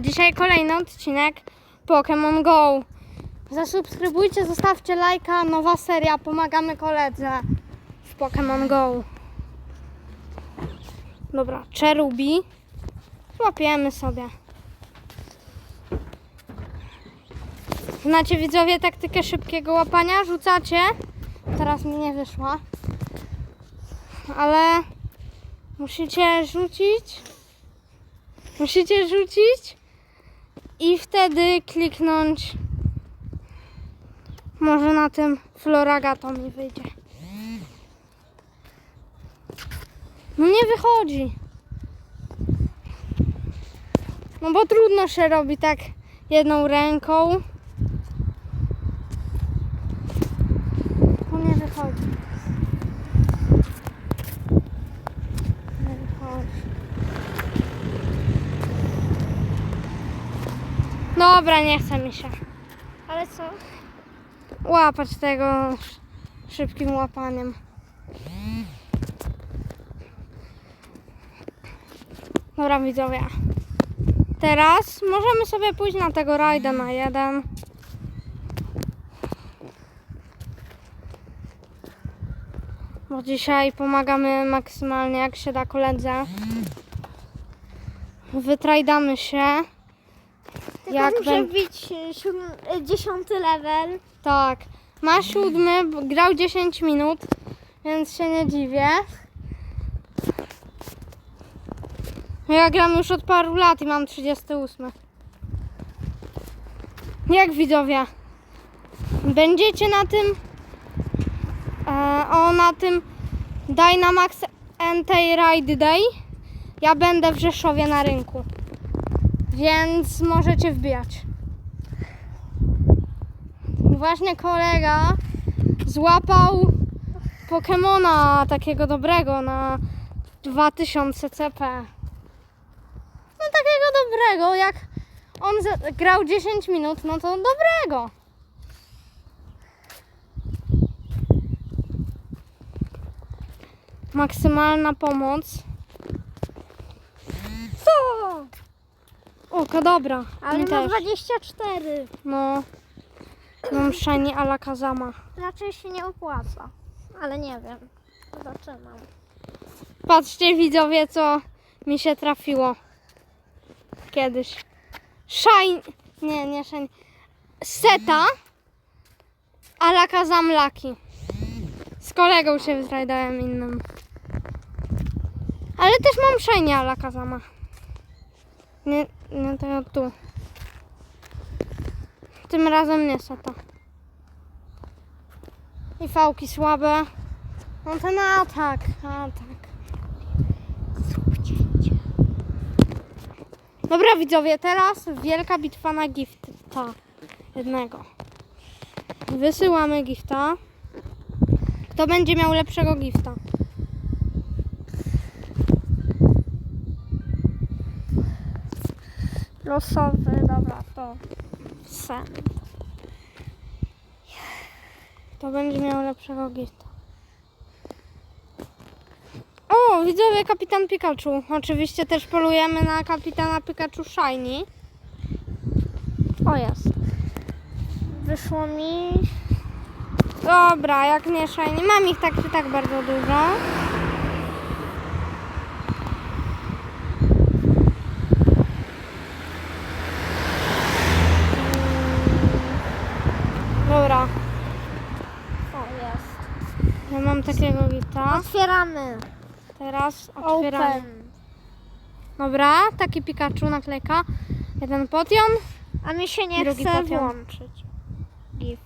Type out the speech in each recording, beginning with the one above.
Dzisiaj kolejny odcinek Pokémon Go. Zasubskrybujcie, zostawcie lajka, nowa seria, pomagamy koledze w Pokémon Go. Dobra, Cherubi. Złapiemy sobie. Znacie widzowie taktykę szybkiego łapania? Rzucacie. Teraz mi nie wyszła. Ale musicie rzucić. Musicie rzucić i wtedy kliknąć. Może na tym Floragato mi wyjdzie. No nie wychodzi. No bo trudno się robi tak jedną ręką. No nie wychodzi. Nie wychodzi. Dobra, nie chce mi się Ale co? łapać tego sz- szybkim łapaniem. Dobra, widzowie. Teraz możemy sobie pójść na tego rajda na jeden. Bo dzisiaj pomagamy maksymalnie jak się da koledze. Wytrajdamy się. Jak muszę bę- wbić dziesiąty level. Tak. Ma siódmy, grał 10 minut, więc się nie dziwię. Ja gram już od paru lat i mam 38. Jak widzowie? Będziecie na tym e, o na tym Dynamax Anti-Ride Day. Ja będę w Rzeszowie na rynku. Więc możecie wbijać. Właśnie kolega złapał Pokemona takiego dobrego na 2000 CP. No takiego dobrego, jak on grał 10 minut, no to dobrego. Maksymalna pomoc. Co? Oko dobra. Ale ma też. 24. No. Mam shiny Alakazama. Raczej się nie opłaca. Ale nie wiem. Zaczynam. Patrzcie widzowie, co mi się trafiło kiedyś. Shine, nie, nie shine. Seta Alakazam Lucky. Z kolegą się zrajdałem innym. Ale też mam shiny Alakazama. Nie, nie tego tu. Tym razem nie seta. I fałki słabe. No ten atak, atak. Dobra widzowie, teraz wielka bitwa na gifta jednego. Wysyłamy gifta. Kto będzie miał lepszego gifta? Losowy, dobra, to sen. Kto będzie miał lepszego gifta? O, widzowie, kapitan Pikachu. Oczywiście też polujemy na kapitana Pikachu Shiny. O, jest. Wyszło mi... Dobra, jak nie Shiny. Mam ich tak czy tak bardzo dużo. Mm. Dobra, O, jest. ja mam takiego gita. Otwieramy. Teraz otwieramy. Open. Dobra, taki Pikachu naklejka. Jeden potion. A mi się nie Drugi chce potem. włączyć. Gift.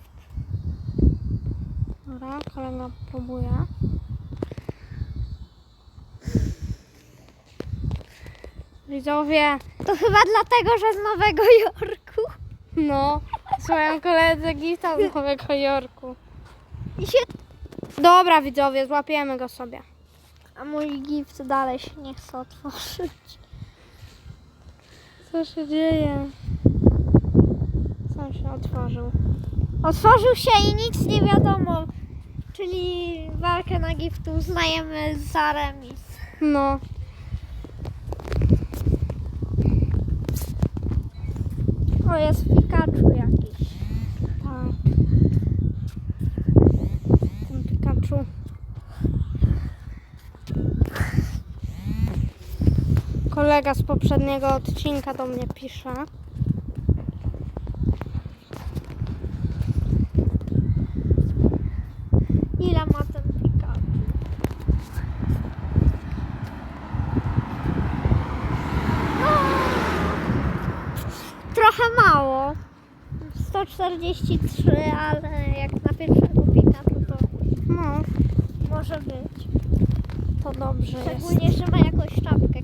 Dobra, kolega próbuje. Widzowie, To chyba dlatego, że z Nowego Jorku. no, swoją koledze gita z Nowego Jorku. I się... Dobra, widzowie, złapiemy go sobie. A mój gift dalej się nie chce otworzyć. Co się dzieje? Sam się otworzył. Otworzył się i nic nie wiadomo. Czyli walkę na gift uznajemy za remis. No. to jest Pikachu jakiś. Tak. Ten Pikachu. Kolega z poprzedniego odcinka do mnie pisze. Ile ma ten Pikachu? No, trochę mało. 143, ale jak na pierwszego Pikachu to No, może być. to dobrze jest. Szczególnie, że ma jakąś czapkę.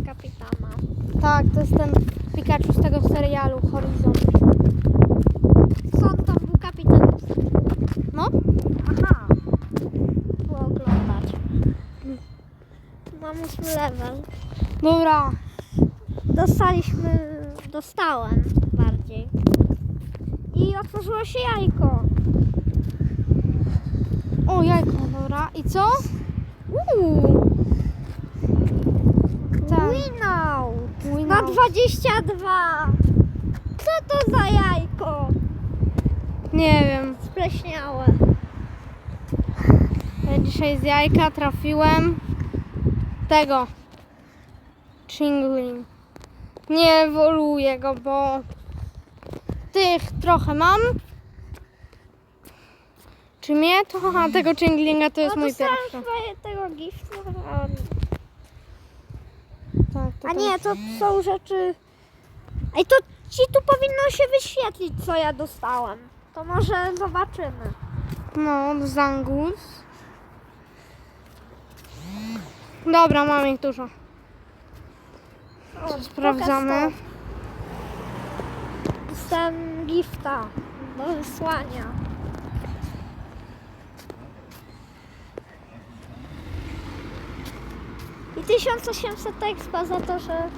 Tak, to jest ten Pikachu z tego serialu Horizon. Skąd tam był kapitan? No, Aha. Było oglądać. Mam ósmy level. dobra. Dostaliśmy, dostałem bardziej. I otworzyło się jajko. O, jajko, dobra. I co? Uuu. Tak. Na 22. Co to za jajko? Nie wiem. Spleśniałe. Ja dzisiaj z jajka trafiłem tego. Chingling. Nie ewoluuję go, bo tych trochę mam. Czy mnie to? A tego Chinglinga to jest no, mój dostałem pierwszy. tego giftu. A, Tak, to a nie, to są rzeczy... Ej, to ci tu powinno się wyświetlić, co ja dostałem. To może zobaczymy. No, Zangus. Dobra, mam ich dużo. O, Sprawdzamy. pokaż to. Dostałem gifta do wysłania. 1800 expa za to, że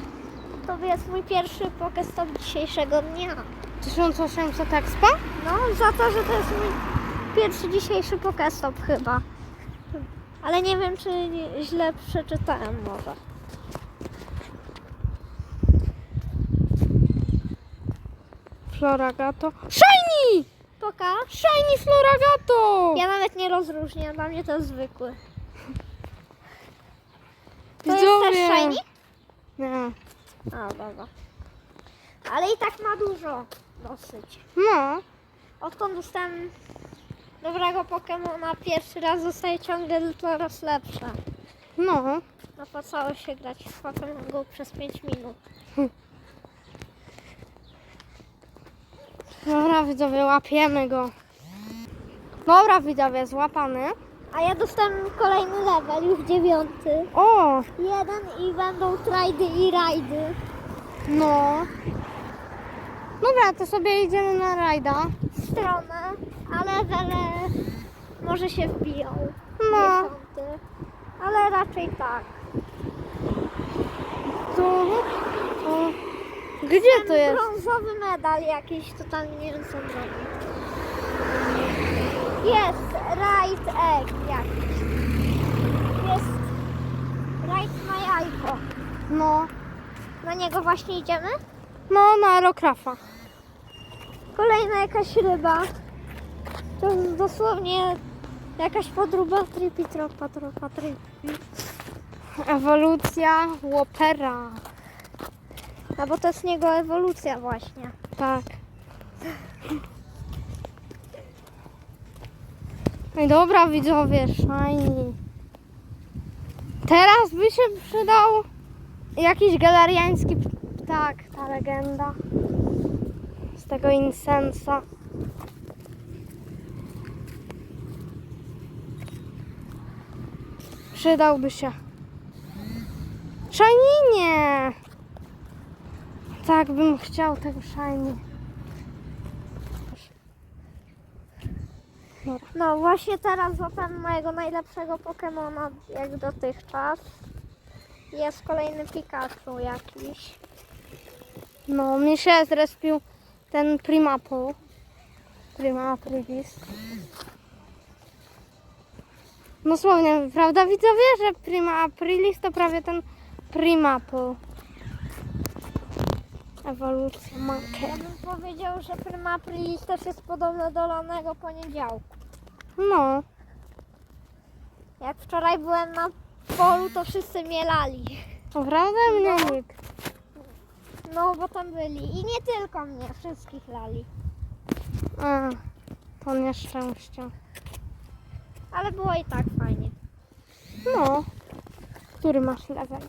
to jest mój pierwszy Pokestop dzisiejszego dnia. 1800 expa? No, za to, że to jest mój pierwszy dzisiejszy Pokestop chyba. Ale nie wiem, czy źle przeczytałem może. Floragato. Shiny! Pokaż. Shiny Floragato! Ja nawet nie rozróżniam, dla mnie to zwykły. To jest też shiny? Nie. A, dobra. Ale i tak ma dużo. Dosyć. No, Odkąd dostałem dobrego Pokemona, pierwszy raz zostaje ciągle coraz lepsze. no. Opłacało się grać w Pokemon Go przez 5 minut. Dobra, widzowie, łapiemy go. Dobra, widzowie, złapany. A ja dostałem kolejny level, już dziewiąty. O, Jeden i będą trajdy i rajdy. no. Dobra, to sobie idziemy na rajda. w stronę, ale levele może się wbiją. No. Dziesiąty. Ale raczej tak. Tu. O. Gdzie to jest? Brązowy medal jakiś, totalnie nie wiem co on robi. Jest right egg jakiś. Jest right na jajko. No. Na niego właśnie idziemy. No, na Aerokrafa. Kolejna jakaś ryba. To jest dosłownie jakaś podróba tripi tropa tropa tripi. Ewolucja Łopera. No bo to jest niego ewolucja właśnie. Tak. No i dobra, widzowie, shiny. Teraz by się przydał jakiś galariański ptak, ta legenda. Z tego insensa. Przydałby się. Shiny nie! Tak bym chciał tego shiny. No właśnie teraz złapałem mojego najlepszego Pokemona jak dotychczas. Jest kolejny Pikachu jakiś. No, mi się zrespił ten Primaple. Primaprilis. Dosłownie, prawda widzowie, że Prima Aprilis to prawie ten Primaple. Ewolucja Monkey. Ja bym powiedział, że Prima Aprilis też jest podobne do lanego poniedziałku. No, Jak wczoraj byłem na polu, to wszyscy mnie lali. naprawdę mnie nikt. No, bo tam byli. I nie tylko mnie, wszystkich lali. A, to nieszczęście. Ale było i tak fajnie. No, który masz level?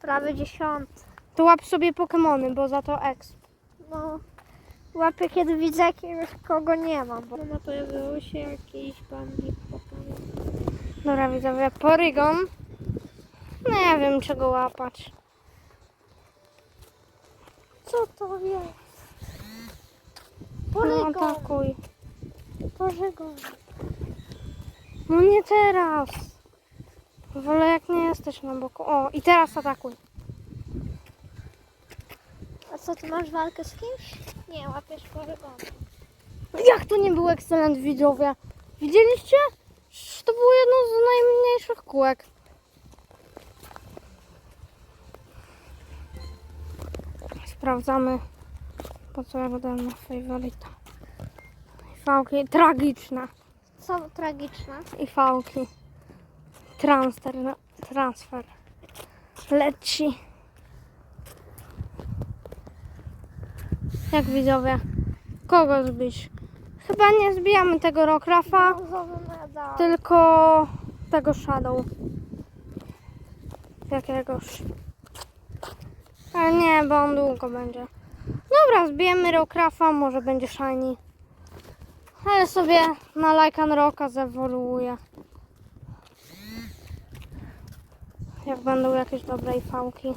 Prawie dziesiąty. To łap sobie Pokemony, bo za to exp. No, łapię kiedy widzę jakiegoś, kogo nie mam. Bo no pojawiło się jakiś bandit Pokémon. Dobra, widzowie, Porygon. No ja wiem, czego łapać. Co to jest? No, Polygon. atakuj. Polygon. No nie teraz. Wolę jak nie jesteś na boku. O, i teraz atakuj. Co, ty masz walkę z kimś? Nie, łapiesz Polygon. Jak to nie był ekscelent, widzowie? Widzieliście? To było jedno z najmniejszych kółek. Sprawdzamy, po co ja dodałem na favorita. I fałki tragiczne. Co tragiczne? I fałki. Transfer. Transfer. Leci. Jak widzowie? Kogo zbić? Chyba nie zbijamy tego Rokrafa, tylko tego Shadow. Jakiegoś. Ale nie, bo on długo będzie. Dobra, zbijemy Rokrafa, może będzie shiny. Ale sobie na Lycan Rocka zewoluuje. Jak będą jakieś dobre fałki.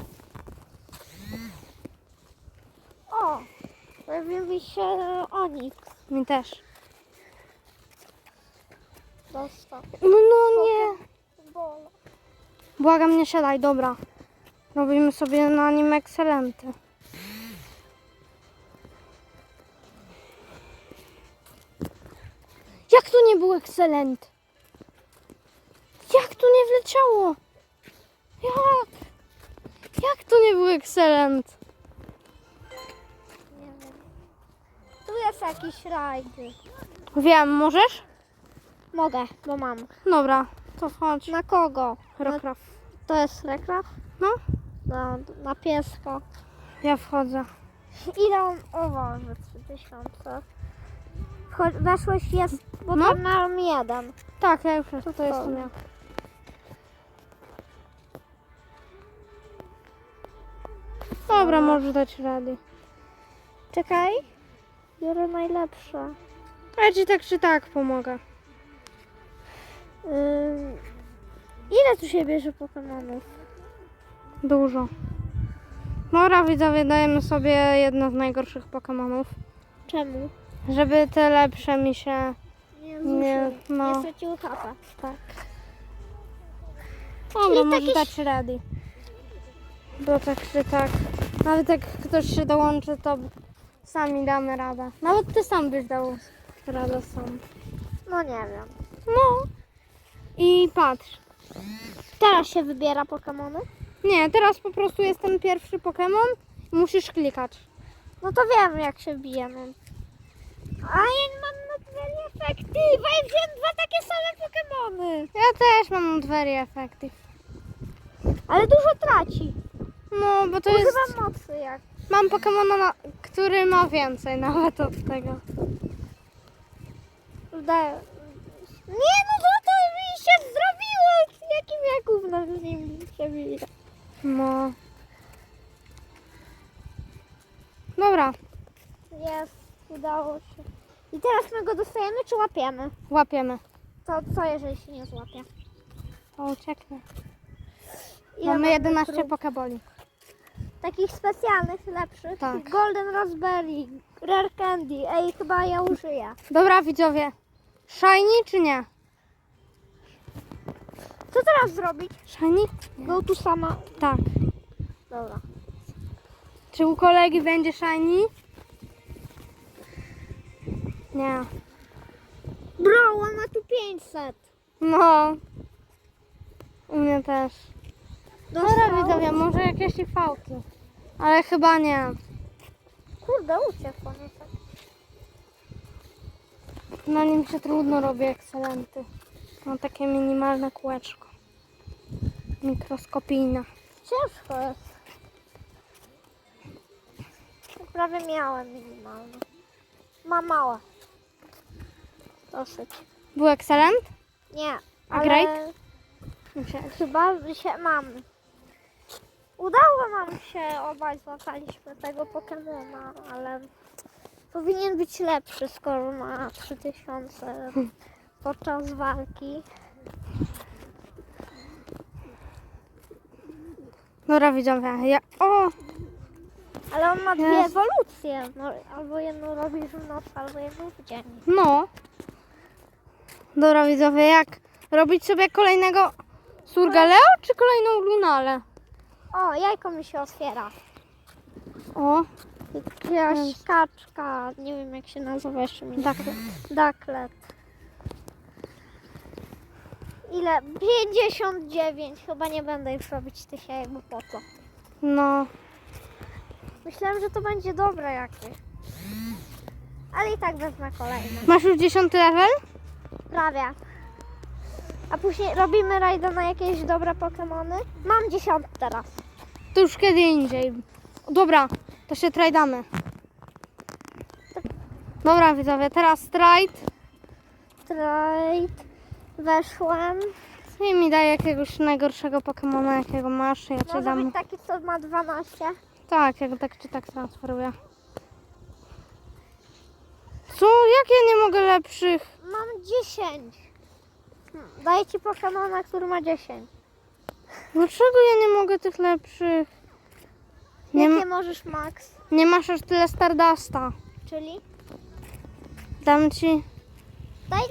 O! Pojawił się Onyx. Mi też. Dostał. No, no nie. Bola. Błagam, nie siadaj, dobra. Robimy sobie na nim ekscelenty. Jak to nie był ekscelent? Jak to nie wleciało? Jak? Jak to nie był ekscelent? Tu jest jakiś rajd. Wiem, możesz? Mogę, bo mam. Dobra, to chodź. Na kogo? Rokraf. To jest rekraf? No, Na, na pieska. ja wchodzę. Ile on o Boże, 3000. Wcho- Weszłeś jest, bo No. tam mam jeden. Tak, ja już to jestem wchodzę. ja. Dobra, możesz dać rady. Czekaj. Biorę najlepsze. Ja ci tak czy tak pomogę. Ym, ile tu się bierze Pokemonów? Dużo. Dobra, widzowie, dajemy sobie jedno z najgorszych Pokemonów. Czemu? Żeby te lepsze mi się... Nie, Nie, no. Nie. Tak. Dobra, Czyli może taki- dać ready. Bo tak czy tak. Nawet jak ktoś się dołączy, to sami damy radę. Nawet ty sam byś dał radę sam. No nie wiem. No. I patrz. Teraz się wybiera Pokemony? Nie, teraz po prostu jest ten pierwszy Pokémon. Musisz klikać. No to wiem jak się bije. No. A ja mam na dwie efektywa i wziąłem dwa takie same Pokemony. Ja też mam very effective. Ale dużo traci. No, bo to jest... Używam mocy jak. Mam Pokemona, na... który ma więcej nawet od tego. Udaje. Nie no to to mi się zrobiło. Jakim ja gówno z nim się. No. Dobra, Jest, udało się. I teraz my go dostajemy czy łapiemy? łapiemy. To co jeżeli się nie złapie? To ucieknie. Ile Mamy 11 prób? pokeboli. Takich specjalnych, lepszych. Tak. Golden Raspberry, Rare Candy. Ej, chyba ja użyję. Dobra, widzowie. Shiny czy nie? Co teraz zrobić? Shiny? Go tu sama. Tak. Dobra. Czy u kolegi będzie shiny? Nie. Bro, on ma tu 500. No. U mnie też. Dobra, widzowie, może jakieś i fałki. Ale chyba nie. Kurde, uciekł tak. Na nim się trudno robi ekscelenty. Ma takie minimalne kółeczko. Mikroskopijne. Ciężko jest. Prawie miałem minimalne. Mam małe. Dosyć. Był ekscelent? Nie, A ale great? Chyba się mam. Udało nam się, obaj złapaliśmy tego Pokemona, ale powinien być lepszy, skoro ma 3000 podczas walki. Dobra widzowie, ja... O! Ale on ma dwie Jest. ewolucje. No, albo jedną robisz w noc, albo jedną w dzień. No. Dobra widzowie, jak robić sobie kolejnego Surgaleo czy kolejną Lunalę? O, jajko mi się otwiera. O, Jakaś kaczka, nie wiem jak się nazywa jeszcze mi. tak. Daklet. Ile? 59. Chyba nie będę już robić tych jajek, bo po co? No. Myślałem, że to będzie dobre jakieś. Ale i tak wezmę kolejne. Masz już dziesiąty level? Prawie. A później robimy rajda na jakieś dobre Pokemony? Mam dziesiąty teraz. To już kiedy indziej. Dobra, to się trajdamy. Dobra widzowie, teraz trade. Trade. Weszłem. I mi daj jakiegoś najgorszego Pokemona, jakiego masz. Ja ci Może dam. być taki, co ma 12. Tak, ja go tak czy tak transferuję. Co? Jak ja nie mogę lepszych? Mam 10. Hmm, Daję ci Pokemona, który ma 10. Dlaczego ja nie mogę tych lepszych? Nie, Jakie m- możesz max? nie masz aż tyle Stardusta. Czyli? Dam ci Daj,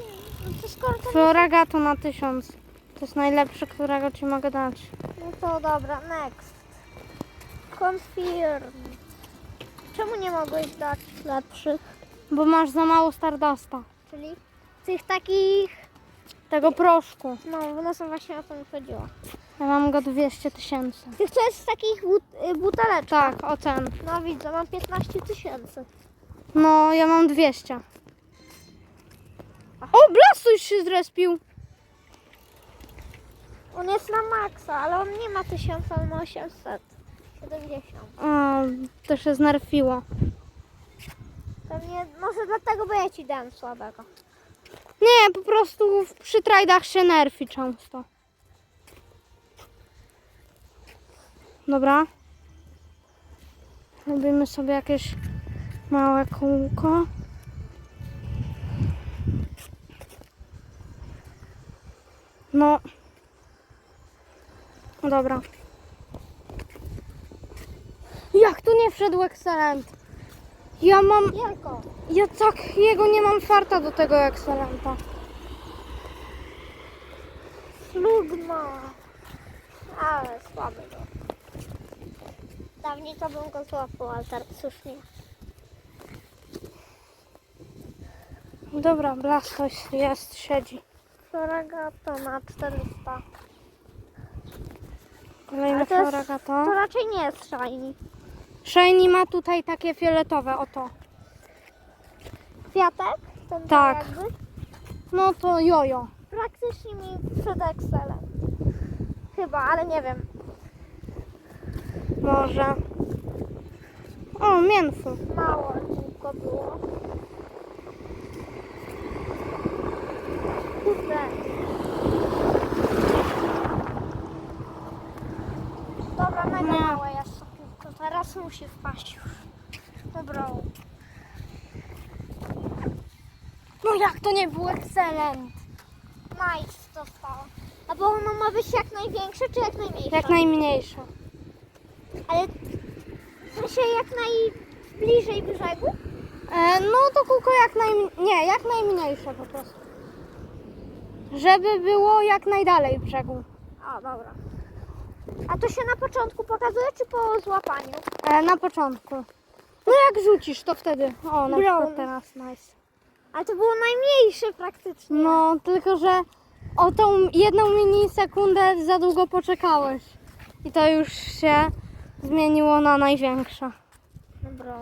no to skoro to... Floragato na tysiąc. To jest najlepszy, którego ci mogę dać. No to dobra, next. Confirm. Czemu nie mogłeś dać lepszych? Bo masz za mało Stardusta. Czyli tych takich... Tego proszku. No, no to właśnie o to mi chodziło. Ja mam go 200 tysięcy. Tych co jest z takich but, y, buteleczek. Tak, o ten. No widzę, mam 15 tysięcy. No, ja mam 200. O, Blastuś się zrespił. On jest na maksa, ale on nie ma 1000, on ma 870. O, to się znerfiło. Pewnie, może dlatego, bo ja ci dałem słabego. Nie, po prostu w- przy trajdach się nerfi często. Dobra. Robimy sobie jakieś małe kółko. No. Dobra. Jak tu nie wszedł Excellent? Ja mam... Wielko. Ja tak jego nie mam farta do tego Excellenta. Slugma. Ale słaby go. Dawniej to bym go złapał, ale teraz już nie. Dobra, Blastoise jest, siedzi. Floragato na 400. Kolejny Ale to jest- Floragato. To raczej nie jest shiny. Shiny ma tutaj takie fioletowe, oto. Kwiatek? Ten Tak. jakby? No to jojo. Praktycznie mi przed Excelem. Chyba, ale nie wiem. Może. O, mięfu. Mało tylko było. Kurde. Dobra, mega Nie. małe jest to Teraz musi wpaść już. Dobra. No jak to nie był Excellent? Nice dostała. A bo ono ma być jak największe, czy jak najmniejsze? Jak najmniejsze. Ale w sensie jak najbliżej brzegu? E, no to kółko jak naj... Nie, jak najmniejsze po prostu. Żeby było jak najdalej brzegu. A, dobra. A to się na początku pokazuje, czy po złapaniu? E, na początku. No jak rzucisz, to wtedy. O, na Brown. przykład teraz, nice. Ale to było najmniejsze praktycznie. No, tylko że o tą jedną milisekundę za długo poczekałeś. I to już się zmieniło na największe. Dobra.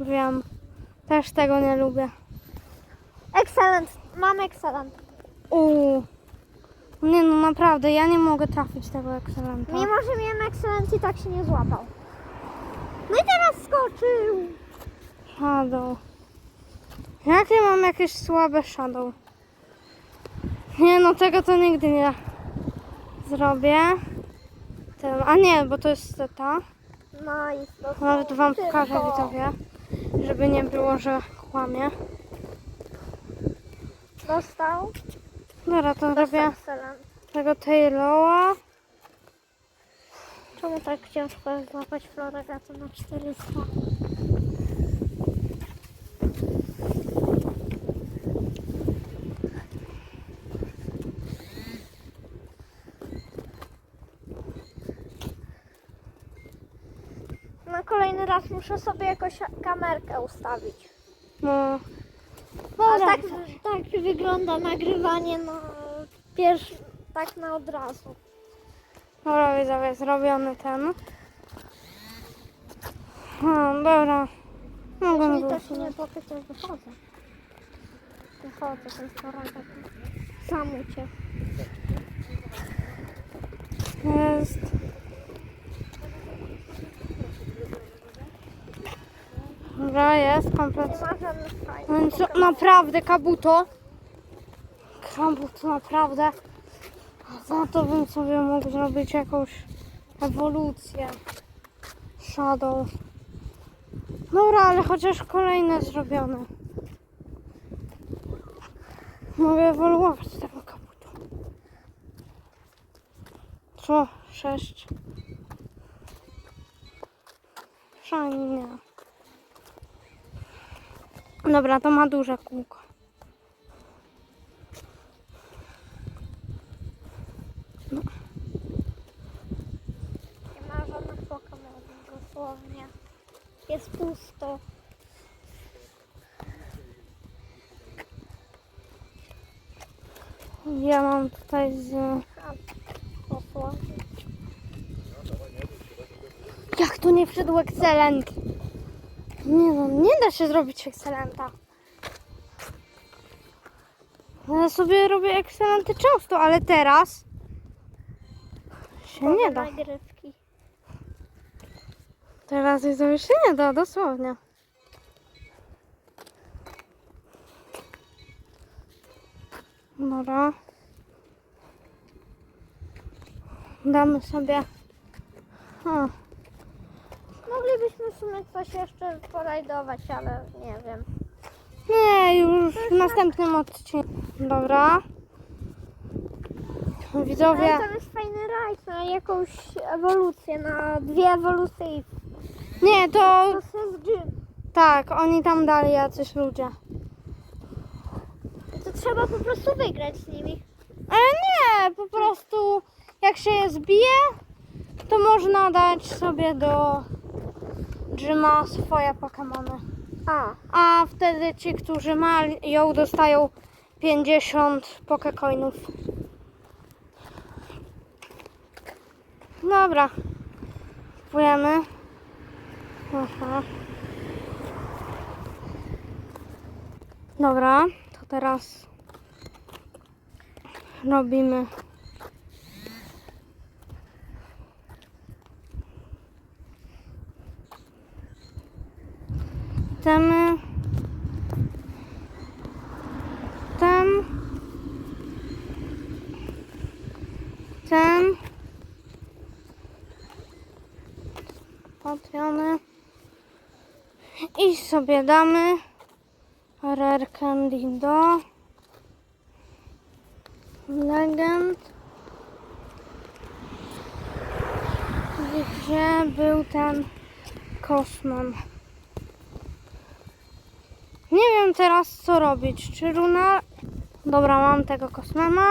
Wiem. Też tego nie lubię. Excellent. Mam excellent. Uuu. Nie no, naprawdę, ja nie mogę trafić tego ekscelenta. Mimo, że miałem excellent i tak się nie złapał. No i teraz skoczył. Shadow. Jak ja mam jakieś słabe shadow? Nie no, tego to nigdy nie zrobię. Tym. A nie, bo to jest ta. Nice. dostał Nawet wam pokażę widzowie, żeby nie było, że kłamie. Dostał. Dobra, to Dostał robię tego Taylora. Czemu tak ciężko jest złapać floregatę na 400? Na kolejny raz muszę sobie jakoś kamerkę ustawić. No. Dobra, tak, tak wygląda nagrywanie na pierwszy, tak na od razu. dobra widzowie, zrobiony ten. No, dobra. Mogę Jeśli to się nie topie, to wychodzę. Wychodzę, ten floregat sam uciekł. Jest. Dobra, jest komplet. Nie ma żadnych fajnych. No i co, naprawdę, kabuto. Kabuto, naprawdę. Za to bym sobie mógł zrobić jakąś ewolucję. Shadow. Dobra, ale chociaż kolejne zrobione. Mogę ewoluować tego kabuto. Co? Sześć. Shiny nie. Dobra, to ma duże kółko. Nie ma żadnych Pokemonów, dosłownie. Jest pusto. Ja mam tutaj z... Jak tu nie wszedł Excellent? Nie no, da się zrobić Excellenta. Ja sobie robię Excellenty często, ale teraz się nie da. Nagrywki. Teraz jest już się nie da, dosłownie. Dobra. Damy sobie... sumie coś jeszcze porajdować, ale nie wiem. nie, już w następnym odcinku. Dobra. Widzowie, Ale to jest fajny rajd na jakąś ewolucję, na dwie ewolucje i nie, to to jest gym. tak, oni tam dali jacyś ludzie. To trzeba po prostu wygrać z nimi. Ale nie, po prostu jak się je zbije, to można dać sobie do Dżyma swoje Pokémony. A, A wtedy ci, którzy mają, dostają 50 Pokecoinów. Dobra. Kupujemy. Aha. Dobra, to teraz robimy temy ten ten Patreony i sobie damy Rare Candy do Legend gdzie był ten kosman nie wiem teraz co robić. Czy runa. Dobra, mam tego kosmema.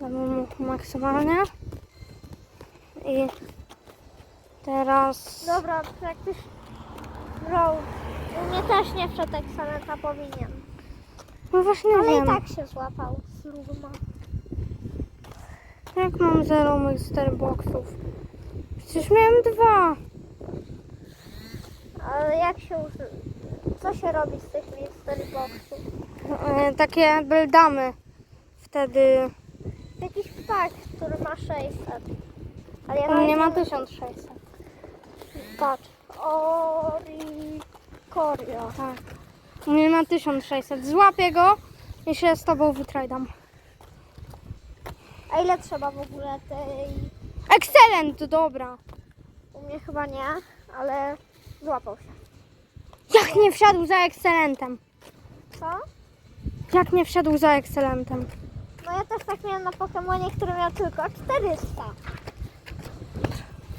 Damy mu maksymalnie. I teraz. dobra, praktycznie. U mnie też nie wszedł Excelenta powinien. No właśnie Ale wiem. i tak się złapał z Lugma. Jak mam zero mych boxów? Przecież miałem dwa. Ale jak się uży... Co się robi z tych mystery boxów? E, takie buildamy. Wtedy Jakiś ptak, który ma 600. Ale ja on nie ma nawet 1600. Patrz. Ori... Korio. Tak. U mnie ma 1600. Złapię go i się z tobą wytrajdam. A ile trzeba w ogóle tej... Excellent, dobra. U mnie chyba nie, ale złapał się. Jak nie wsiadł za Excellentem? Co? Jak nie wsiadł za Excellentem? No ja też tak miałem na Pokemonie, który miał tylko 400.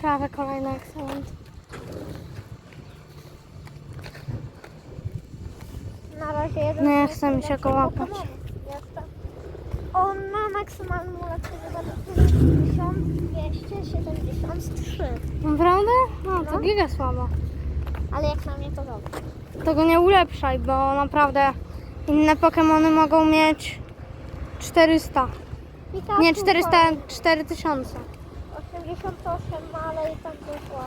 Prawie kolejny Excellent. Na razie jeden. No ja chcę mi się go łapać. On ma maksymalną za 1273. Naprawdę? No to No. giga słabo. Ale jak na mnie to dobrze. To go nie ulepszaj, bo naprawdę inne Pokemony mogą mieć 400. Pikachu Nie 400, 4000. 88, no ale i tak wyszło.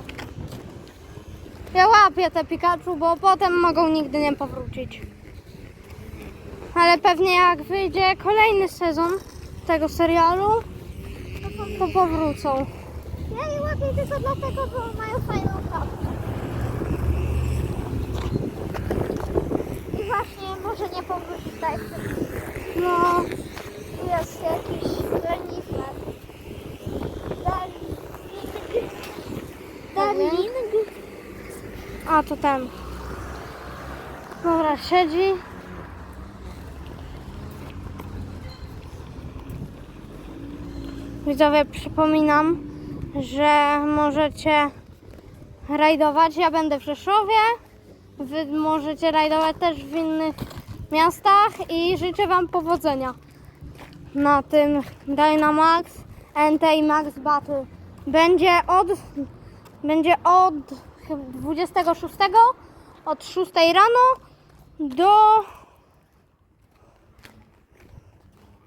Ja łapię te Pikachu, bo potem mogą nigdy nie powrócić. Ale pewnie jak wyjdzie kolejny sezon tego serialu, to powrócą. Ja je łapię tylko dlatego, bo mają fajną kapkę. I właśnie może nie powrócić tak. No, jest jakiś renifer. Darling. a to ten. Dobra, siedzi. Widzowie, przypominam, że możecie rajdować. Ja będę w Rzeszowie. Wy możecie rajdować też w innych miastach i życzę Wam powodzenia na tym Dynamax NT Max Battle. Będzie od będzie od chyba 26 od 6 rano do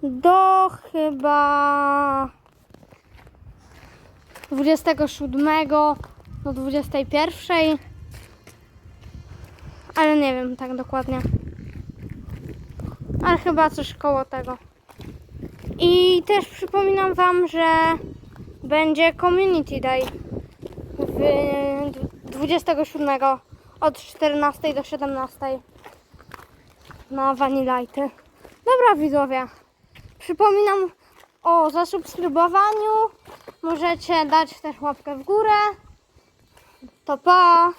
do chyba 27 do 21 ale nie wiem tak dokładnie ale chyba coś koło tego i też przypominam wam, że będzie Community Day w 27 od 14 do 17 na Vanillajty. Dobra widzowie, przypominam o zasubskrybowaniu. Możecie dać też łapkę w górę. To pa!